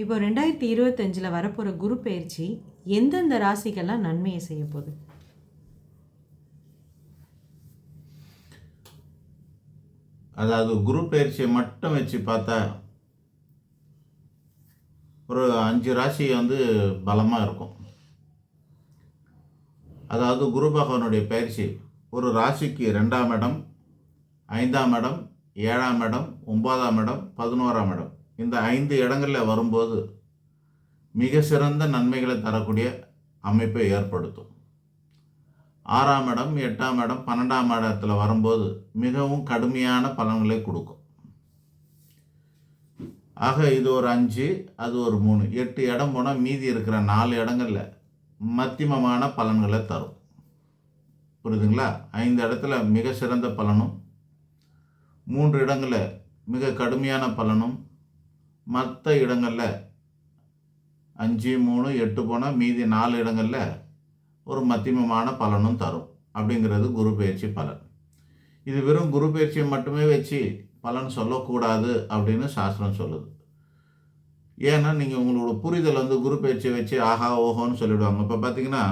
இப்போ ரெண்டாயிரத்தி இருபத்தஞ்சில் வரப்போகிற குரு பயிற்சி எந்தெந்த ராசிக்கெல்லாம் நன்மையை செய்ய போகுது? அதாவது குரு பயிற்சியை மட்டும் வச்சு பார்த்தா ஒரு அஞ்சு ராசி வந்து பலமாக இருக்கும். அதாவது குரு பகவானுடைய பயிற்சி ஒரு ராசிக்கு ரெண்டாம் இடம் ஐந்தாம் இடம் ஏழாம் இடம் ஒன்பதாம் இடம் பதினோராம் இடம். இந்த ஐந்து இடங்களில் வரும்போது மிக சிறந்த நன்மைகளை தரக்கூடிய அமைப்பை ஏற்படுத்தும். ஆறாம் இடம் எட்டாம் இடம் பன்னெண்டாம் இடத்துல வரும்போது மிகவும் கடுமையான பலன்களை கொடுக்கும். ஆக இது ஒரு அஞ்சு அது ஒரு மூணு. எட்டு இடம் போனால் மீதி இருக்கிற நாலு இடங்களில் மத்தியமமான பலன்களை தரும். புரியுதுங்களா? ஐந்து இடத்துல மிக சிறந்த பலனும் மூன்று இடங்களில் மிக கடுமையான பலனும் மற்ற இடங்களில் அஞ்சு மூணு எட்டு போனால் மீதி நாலு இடங்களில் ஒரு மத்தியமமான பலனும் தரும். அப்படிங்கிறது குரு பயிற்சி பலன். இது வெறும் குரு பயிற்சியை மட்டுமே வச்சு பலன் சொல்லக்கூடாது அப்படின்னு சாஸ்திரம் சொல்லுது. ஏன்னா நீங்கள் உங்களோட புரிதல் வந்து குரு பயிற்சியை வச்சு ஆஹா ஓஹோன்னு சொல்லிவிடுவாங்க இப்போ பார்த்தீங்கன்னா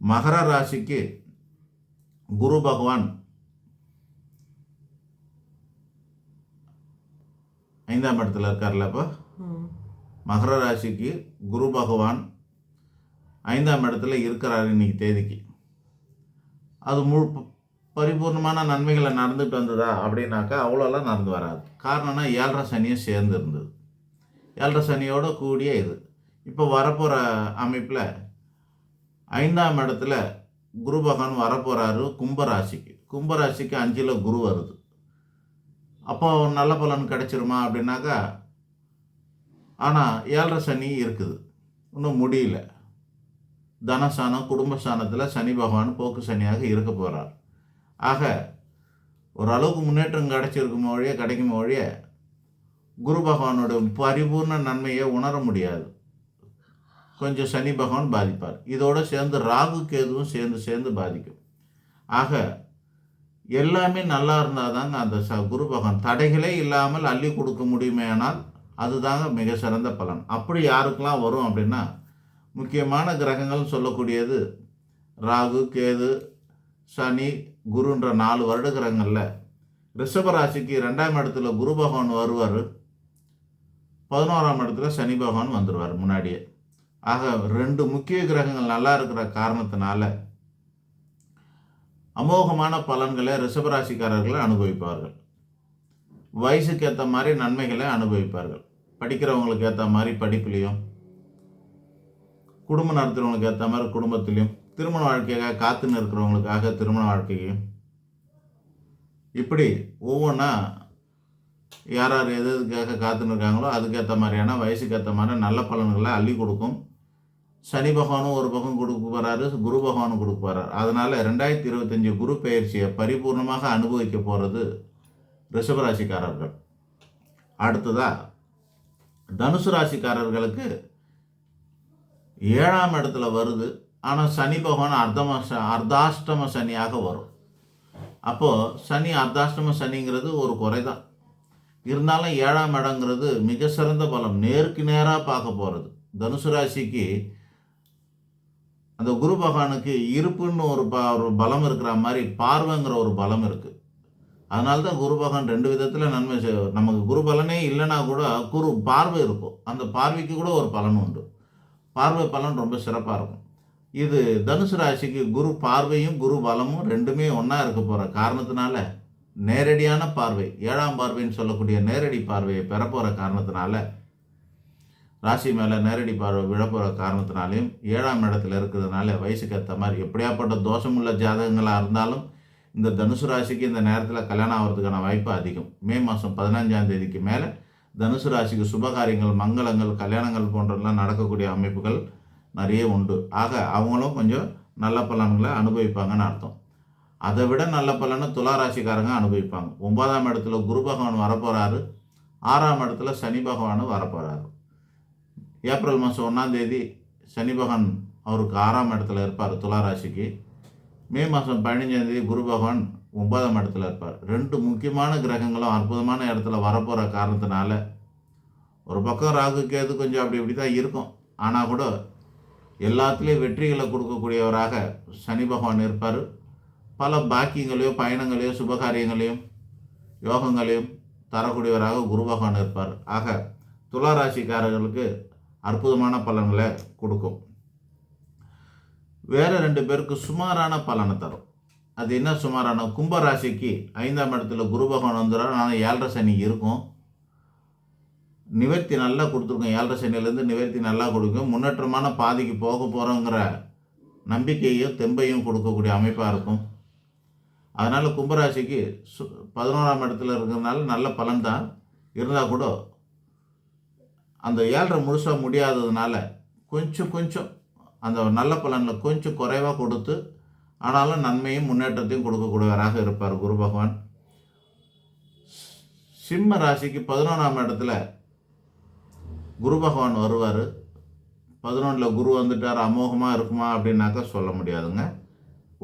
மகர ராசிக்கு குரு பகவான் ஐந்தாம் இடத்துல இருக்கார்ல இப்போ ம். மகர ராசிக்கு குரு பகவான் ஐந்தாம் இடத்துல இருக்கிறார் இன்னைக்கு தேதிக்கு. அது முழு பரிபூர்ணமான நன்மைகளை நடந்துட்டு வந்ததா அப்படின்னாக்கா அவ்வளோலாம் நடந்து வராது. காரணம்னா ஏழரை சனியும் சேர்ந்து இருந்தது. ஏழரை சனியோட கூடிய இது. இப்போ வரப்போகிற அமைப்பில் ஐந்தாம் இடத்துல குரு பகவான் வரப்போகிறாரு கும்பராசிக்கு. கும்பராசிக்கு அஞ்சில் குரு வருது. அப்போ நல்ல பலன் கிடைச்சிருமா அப்படின்னாக்கா ஆனால் ஏழரை சனி இருக்குது. இன்னும் முடியல. தனசானம் குடும்பஸ்தானத்தில் சனி பகவான் போக்கு சனியாக இருக்க போகிறார் ஆக ஓரளவுக்கு முன்னேற்றம் கிடைச்சிருக்கும் வழிய கிடைக்கும் வழிய குரு பகவானோட பரிபூர்ண நன்மையை உணர முடியாது. கொஞ்சம் சனி பகவான் பாதிப்பார். இதோடு சேர்ந்து ராகு கேதுவும் சேர்ந்து சேர்ந்து பாதிக்கும். ஆக எல்லாமே நல்லா இருந்தால் தாங்க அந்த ச குரு பகவான். தடைகளே இல்லாமல் அள்ளி கொடுக்க முடியுமேனால் அதுதாங்க மிக சிறந்த பலன். அப்படி யாருக்கெல்லாம் வரும் அப்படின்னா முக்கியமான கிரகங்கள்னு சொல்லக்கூடியது ராகு கேது சனி குருன்ற நாலு வருட கிரகங்களில் ரிஷபராசிக்கு ரெண்டாம் இடத்துல குரு பகவான் வருவார். பதினோராம் இடத்துல சனி பகவான் வந்துடுவார் முன்னாடியே. ஆக ரெண்டு முக்கிய கிரகங்கள் நல்லா இருக்கிற காரணத்தினால அமோகமான பலன்களை ரிஷபராசிக்காரர்கள் அனுபவிப்பார்கள். வயசுக்கு ஏற்ற மாதிரி நன்மைகளை அனுபவிப்பார்கள். படிக்கிறவங்களுக்கு ஏற்ற மாதிரி படிப்புலையும் குடும்பம் நடத்துகிறவங்களுக்கு ஏற்ற மாதிரி குடும்பத்திலையும் திருமண வாழ்க்கையாக காத்துன்னு இருக்கிறவங்களுக்காக திருமண வாழ்க்கையும் இப்படி ஒவ்வொன்றா யார் யார் எது எதுக்காக காத்துன்னு இருக்காங்களோ அதுக்கேற்ற மாதிரியான வயசுக்கு ஏற்ற மாதிரி நல்ல பலன்களை அள்ளி கொடுக்கும். சனி பகவானும் ஒரு பக்கம் கொடுக்க போகிறாரு குரு பகவானும் கொடுக்க போகிறார் அதனால் ரெண்டாயிரத்தி இருபத்தஞ்சி குரு பயிற்சியை பரிபூர்ணமாக அனுபவிக்க போகிறது ரிஷபராசிக்காரர்கள். அடுத்ததாக தனுசு ராசிக்காரர்களுக்கு ஏழாம் இடத்துல வருது. ஆனால் சனி பகவான் அர்த்தம அர்த்தாஷ்டம சனியாக வரும். அப்போது சனி அர்த்தாஷ்டம சனிங்கிறது ஒரு குறை தான் இருந்தாலும் ஏழாம் இடங்கிறது மிக சிறந்த பலம். நேருக்கு நேராக பார்க்க போகிறது தனுசு ராசிக்கு அந்த குரு பகவானுக்கு இருப்புன்னு ஒரு ப ஒரு பலம் இருக்கிற மாதிரி பார்வைங்கிற ஒரு பலம் இருக்குது அதனால தான் குரு பகவான் ரெண்டு விதத்தில் நன்மை செய் நமக்கு குரு பலனே இல்லைன்னா கூட குரு பார்வை இருக்கும். அந்த பார்வைக்கு கூட ஒரு பலன் உண்டு. பார்வை பலன் ரொம்ப சிறப்பாக இருக்கும். இது தனுசு ராசிக்கு குரு பார்வையும் குரு பலமும் ரெண்டுமே ஒன்றா இருக்க போகிற காரணத்தினால நேரடியான பார்வை ஏழாம் பார்வைன்னு சொல்லக்கூடிய நேரடி பார்வையை பெறப்போகிற காரணத்தினால ராசி மேலே நேரடி பார்வை விழப்போகிற காரணத்தினாலையும் ஏழாம் இடத்துல இருக்கிறதுனால வயசுக்கு ஏற்ற மாதிரி எப்படியாப்பட்ட தோஷமுள்ள ஜாதகங்களாக இருந்தாலும் இந்த தனுசு ராசிக்கு இந்த நேரத்தில் கல்யாணம் ஆகிறதுக்கான வாய்ப்பு அதிகம். மே மாதம் பதினஞ்சாம் தேதிக்கு மேலே தனுசு ராசிக்கு சுபகாரியங்கள் மங்களங்கள் கல்யாணங்கள் போன்றெல்லாம் நடக்கக்கூடிய அமைப்புகள் நிறைய உண்டு. ஆக அவங்களும் கொஞ்சம் நல்ல பலன்களை அனுபவிப்பாங்கன்னு அர்த்தம். அதை விட நல்ல பலனை துலா ராசிக்காரங்க அனுபவிப்பாங்க. ஒன்பதாம் இடத்துல குரு பகவான் வரப்போகிறாரு ஆறாம் இடத்துல சனி பகவானும் வரப்போகிறாரு ஏப்ரல் மாதம் ஒன்றாம் தேதி சனி பகவான் அவருக்கு ஆறாம் இடத்துல இருப்பார் துளாராசிக்கு. மே மாதம் பதினஞ்சாம் தேதி குரு பகவான் ஒன்பதாம் இடத்துல இருப்பார். ரெண்டு முக்கியமான கிரகங்களும் அற்புதமான இடத்துல வரப்போகிற காரணத்தினால ஒரு பக்கம் ராகு கேது கொஞ்சம் அப்படி இப்படி தான் இருக்கும். ஆனால் கூட எல்லாத்துலேயும் வெற்றிகளை கொடுக்கக்கூடியவராக சனி பகவான் இருப்பார். பல பாக்கியங்களையும் பயணங்களையும் சுபகாரியங்களையும் யோகங்களையும் தரக்கூடியவராக குரு பகவான் இருப்பார். ஆக துளாராசிக்காரர்களுக்கு அற்புதமான பலன்களை கொடுக்கும். வேற ரெண்டு பேருக்கு சுமாரான பலனை தரும். அது என்ன சுமாரான? கும்ப ராசிக்கு ஐந்தாம் இடத்துல குரு பகவான் வந்துடுறார் ஆனால் ஏழரை சனி இருக்கும். நிவர்த்தி நல்லா கொடுத்துருக்கோம். ஏழரை சனிலேருந்து நிவர்த்தி நல்லா கொடுக்கும். முன்னேற்றமான பாதைக்கு போக போகிறோங்கிற நம்பிக்கையும் தெம்பையும் கொடுக்கக்கூடிய அமைப்பாக இருக்கும். அதனால் கும்பராசிக்கு சு பதினோராம் இடத்துல இருக்கிறதுனால நல்ல பலன் தான். இருந்தால் கூட அந்த ஏழரை முழுசாக முடியாததுனால கொஞ்சம் கொஞ்சம் அந்த நல்ல பலனில் கொஞ்சம் குறைவாக கொடுத்து ஆனாலும் நன்மையும் முன்னேற்றத்தையும் கொடுக்கக்கூடியவராக இருப்பார் குரு பகவான். சிம்ம ராசிக்கு பதினொன்றாம் இடத்துல குரு பகவான் வருவார். பதினொன்றில் குரு வந்துட்டார் அமோகமாக இருக்குமா அப்படின்னாக்கா சொல்ல முடியாதுங்க.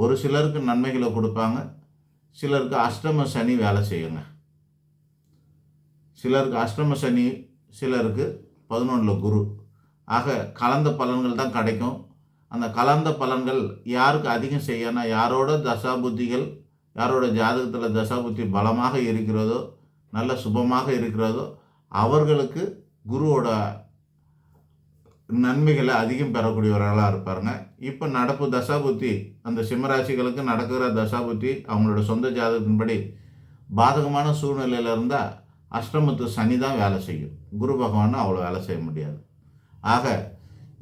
ஒரு சிலருக்கு நன்மைகளை கொடுப்பாங்க சிலருக்கு அஷ்டம சனி வேலை செய்யுங்க. சிலருக்கு அஷ்டம சனி சிலருக்கு பதினொன்றில் குரு. ஆக கலந்த பலன்கள் தான் கிடைக்கும். அந்த கலந்த பலன்கள் யாருக்கு அதிகம் செய்யணும் யாரோட தசா புத்திகள் யாரோட ஜாதகத்தில் தசா புத்தி பலமாக இருக்கிறதோ நல்ல சுபமாக இருக்கிறதோ அவர்களுக்கு குருவோட நன்மைகளை அதிகம் பெறக்கூடியவர்களாக இருப்பாருங்க. இப்போ நடப்பு தசாபுத்தி அந்த சிம்மராசிகளுக்கு நடக்கிற தசாபுத்தி அவங்களோட சொந்த ஜாதகத்தின்படி பாதகமான சூழ்நிலையில் இருந்தால் அஷ்டமத்து சனி தான் வேலை செய்யும். குரு பகவான் அவ்வளோ வேலை செய்ய முடியாது. ஆக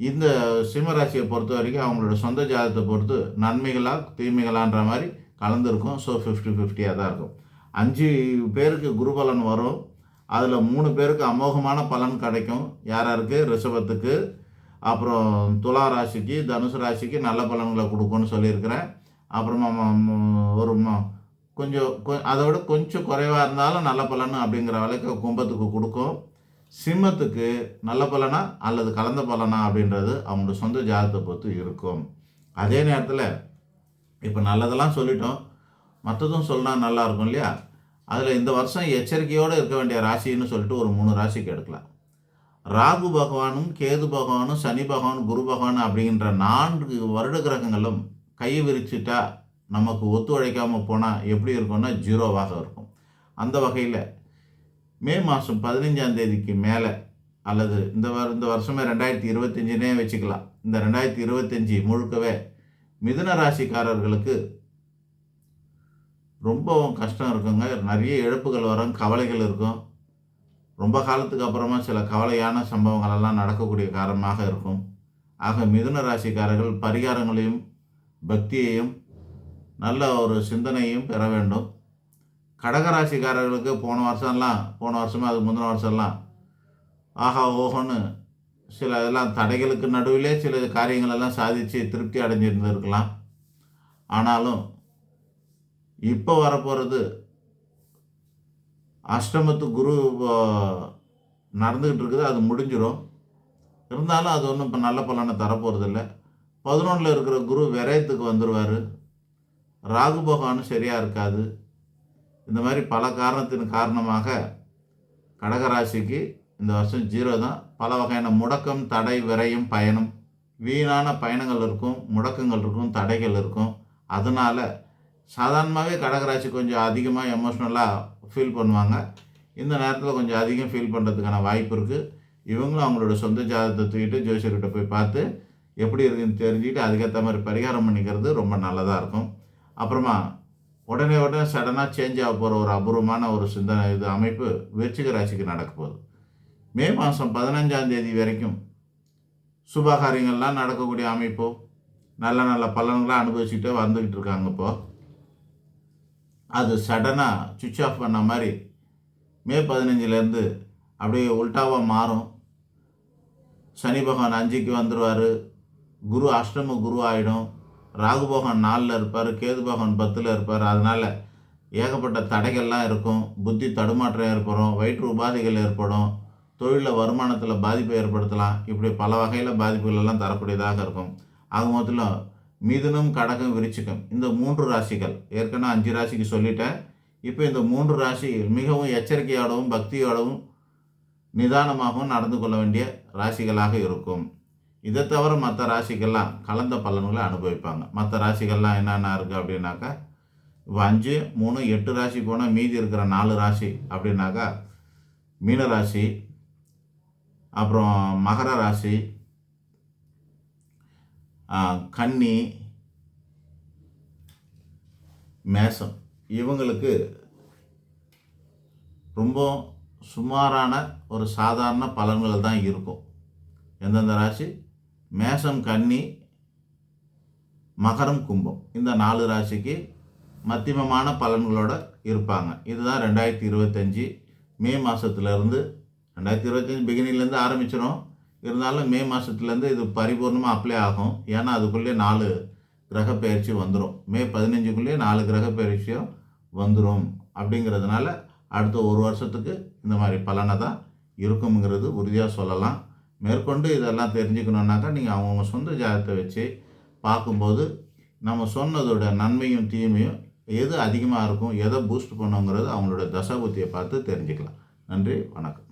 இந்த சிம்மராசியை பொறுத்த வரைக்கும் அவங்களோட சொந்த ஜாதகத்தை பொறுத்து நன்மைகளா தீமைகளான்ற மாதிரி கலந்துருக்கும். ஸோ ஃபிஃப்டி ஃபிஃப்டியாக தான் இருக்கும். அஞ்சு பேருக்கு குருபலன் வரும். அதில் மூணு பேருக்கு அமோகமான பலன் கிடைக்கும். யார் யாருக்கு? ரிஷபத்துக்கு. அப்புறம் துலா ராசிக்கு தனுசு ராசிக்கு நல்ல பலன்களை கொடுக்கும்னு சொல்லியிருக்கிறேன். அப்புறமா ஒரு கொஞ்சம் கொ- அதை விட கொஞ்சம் குறைவாக இருந்தாலும் நல்ல பலன் அப்படிங்கிற விலைக்கு கும்பத்துக்கு கொடுக்கும். சிம்மத்துக்கு நல்ல பலனா அல்லது கலந்த பலனா அப்படின்றது அவங்களோட சொந்த ஜாதகத்தை பொறுத்து இருக்கும். அதே நேரத்தில் இப்போ நல்லதெல்லாம் சொல்லிட்டோம். மற்றதும் சொன்னால் நல்லா இருக்கும் இல்லையா? அதில் இந்த வருஷம் எச்சரிக்கையோடு இருக்க வேண்டிய ராசின்னு சொல்லிட்டு ஒரு மூணு ராசிக்கு எடுக்கலாம். ராகு பகவானும் கேது பகவானும் சனி பகவான் குரு பகவான் அப்படிங்கிற நான்கு வருட கிரகங்களும் கையை விரிச்சிட்டா நமக்கு ஒத்துழைக்காமல் போனால் எப்படி இருக்கும்னா ஜீரோவாக இருக்கும். அந்த வகையில் மே மாதம் பதினஞ்சாம் தேதிக்கு மேலே அல்லது இந்த வர இந்த வருஷமே ரெண்டாயிரத்தி இருபத்தஞ்சுனே வச்சுக்கலாம். இந்த ரெண்டாயிரத்தி இருபத்தஞ்சி முழுக்கவே மிதுன ராசிக்காரர்களுக்கு ரொம்பவும் கஷ்டம் இருக்குங்க. நிறைய இழப்புகள் வரும் கவலைகள் இருக்கும். ரொம்ப காலத்துக்கு அப்புறமா சில கவலையான சம்பவங்களெல்லாம் நடக்கக்கூடிய காரணமாக இருக்கும். ஆக மிதுன ராசிக்காரர்கள் பரிகாரங்களையும் பக்தியையும் நல்ல ஒரு சிந்தனையும் பெற வேண்டும். கடகராசிக்காரர்களுக்கு போன வருஷம்லாம் போன வருஷமே அதுக்கு முந்தின வருஷம்லாம். ஆஹா ஓஹோன்னு சில இதெல்லாம் தடைகளுக்கு நடுவிலே சில காரியங்கள் எல்லாம் சாதித்து திருப்தி அடைஞ்சிருந்திருக்கலாம். ஆனாலும் இப்போ வரப்போகிறது அஷ்டமத்து குரு நடந்துக்கிட்டு இருக்குது அது முடிஞ்சிடும் இருந்தாலும் அது ஒன்றும் இப்போ நல்ல பலனை தரப்போகிறதில்ல பதினொன்றில் இருக்கிற குரு விரயத்துக்கு வந்துடுவார் ராகு பகவானும் சரியாக இருக்காது. இந்த மாதிரி பல காரணத்தின் காரணமாக கடகராசிக்கு இந்த வருஷம் ஜீரோ தான். பல வகையான முடக்கம் தடை விரையும் பயணம். வீணான பயணங்கள் இருக்கும் முடக்கங்கள் இருக்கும் தடைகள் இருக்கும். அதனால் சாதாரணமாகவே கடகராசி கொஞ்சம் அதிகமாக எமோஷ்னலாக ஃபீல் பண்ணுவாங்க. இந்த நேரத்தில் கொஞ்சம் அதிகம் ஃபீல் பண்ணுறதுக்கான வாய்ப்பு இருக்குது இவங்களும் அவங்களோட சொந்த ஜாதகத்தை தூக்கிட்டு ஜோசியர்கிட்ட போய் பார்த்து எப்படி இருக்குன்னு தெரிஞ்சுக்கிட்டு அதுக்கேற்ற மாதிரி பரிகாரம் பண்ணிக்கிறது ரொம்ப நல்லதாக இருக்கும். அப்புறமா உடனே உடனே சடனாக சேஞ்ச் ஆக போகிற ஒரு அபூர்வமான ஒரு சிந்தனை இது அமைப்பு விருச்சிக ராசிக்கு நடக்க போகுது. மே மாதம் பதினஞ்சாம் தேதி வரைக்கும் சுபகாரியங்கள்லாம் நடக்கக்கூடிய அமைப்பு நல்ல நல்ல பலன்களாக அனுபவிச்சுட்டு வந்துக்கிட்டு இருக்காங்க இப்போது அது சடனாக சுவிட்ச் ஆஃப் பண்ண மாதிரி மே பதினஞ்சுலேருந்து அப்படியே உல்டாவாக மாறும். சனி பகவான் அஞ்சுக்கு வந்துடுவார் குரு அஷ்டம குரு ஆகிடும் ராகுபோகன் நாலில் இருப்பார் கேதுபோகன் பத்தில் இருப்பார். அதனால் ஏகப்பட்ட தடைகள்லாம் இருக்கும். புத்தி தடுமாற்றம் ஏற்படும் வயிற்று உபாதைகள் ஏற்படும் தொழிலில் வருமானத்தில் பாதிப்பை ஏற்படுத்தலாம். இப்படி பல வகையில் பாதிப்புகளெல்லாம் தரக்கூடியதாக இருக்கும். ஆக மொத்தத்தில் மிதுனம் கடகம் விரிச்சிக்கம் இந்த மூன்று ராசிகள். ஏற்கனவே அஞ்சு ராசிக்கு சொல்லிட்டேன். இப்போ இந்த மூன்று ராசி மிகவும் எச்சரிக்கையோடவும் பக்தியோடவும் நிதானமாகவும் நடந்து கொள்ள வேண்டிய ராசிகளாக இருக்கும். இதை தவிர மற்ற ராசிகள்லாம் கலந்த பலன்களை அனுபவிப்பாங்க. மற்ற ராசிகள்லாம் என்னென்ன இருக்குது அப்படின்னாக்கா இப்போ அஞ்சு மூணு எட்டு ராசி போனால் மீதி இருக்கிற நாலு ராசி அப்படின்னாக்கா மீன ராசி அப்புறம் மகர ராசி கன்னி மேசம். இவங்களுக்கு ரொம்ப சுமாரான ஒரு சாதாரண பலன்கள் தான் இருக்கும். எந்தெந்த ராசி? மேசம் கன்னி மகரம் கும்பம். இந்த நாலு ராசிக்கு மத்தியமமான பலன்களோடு இருப்பாங்க. இதுதான் ரெண்டாயிரத்தி இருபத்தஞ்சி மே மாதத்துலேருந்து ரெண்டாயிரத்தி இருபத்தஞ்சி பிகினிங்லேருந்து ஆரம்பிச்சிடும் இருந்தாலும் மே மாதத்துலேருந்து இது பரிபூர்ணமாக அப்ளை ஆகும். ஏன்னா அதுக்குள்ளேயே நாலு கிரக பயிற்சி வந்துடும் மே பதினஞ்சுக்குள்ளேயே நாலு கிரக பயிற்சியும் வந்துடும் அப்படிங்கிறதுனால அடுத்த ஒரு வருஷத்துக்கு இந்த மாதிரி பலனை தான் இருக்குங்கிறது உறுதியாக சொல்லலாம். மேற்கொண்டு இதெல்லாம் தெரிஞ்சுக்கணுன்னாக்கா நீங்கள் அவங்கவுங்க சொந்த ஜாதகத்தை வச்சு பார்க்கும்போது நம்ம சொன்னதோட நன்மையும் தீமையும் எது அதிகமாக இருக்கும் எதை பூஸ்ட் பண்ணுங்கிறது அவங்களோட தசாபுத்தியை பார்த்து தெரிஞ்சுக்கலாம். நன்றி வணக்கம்.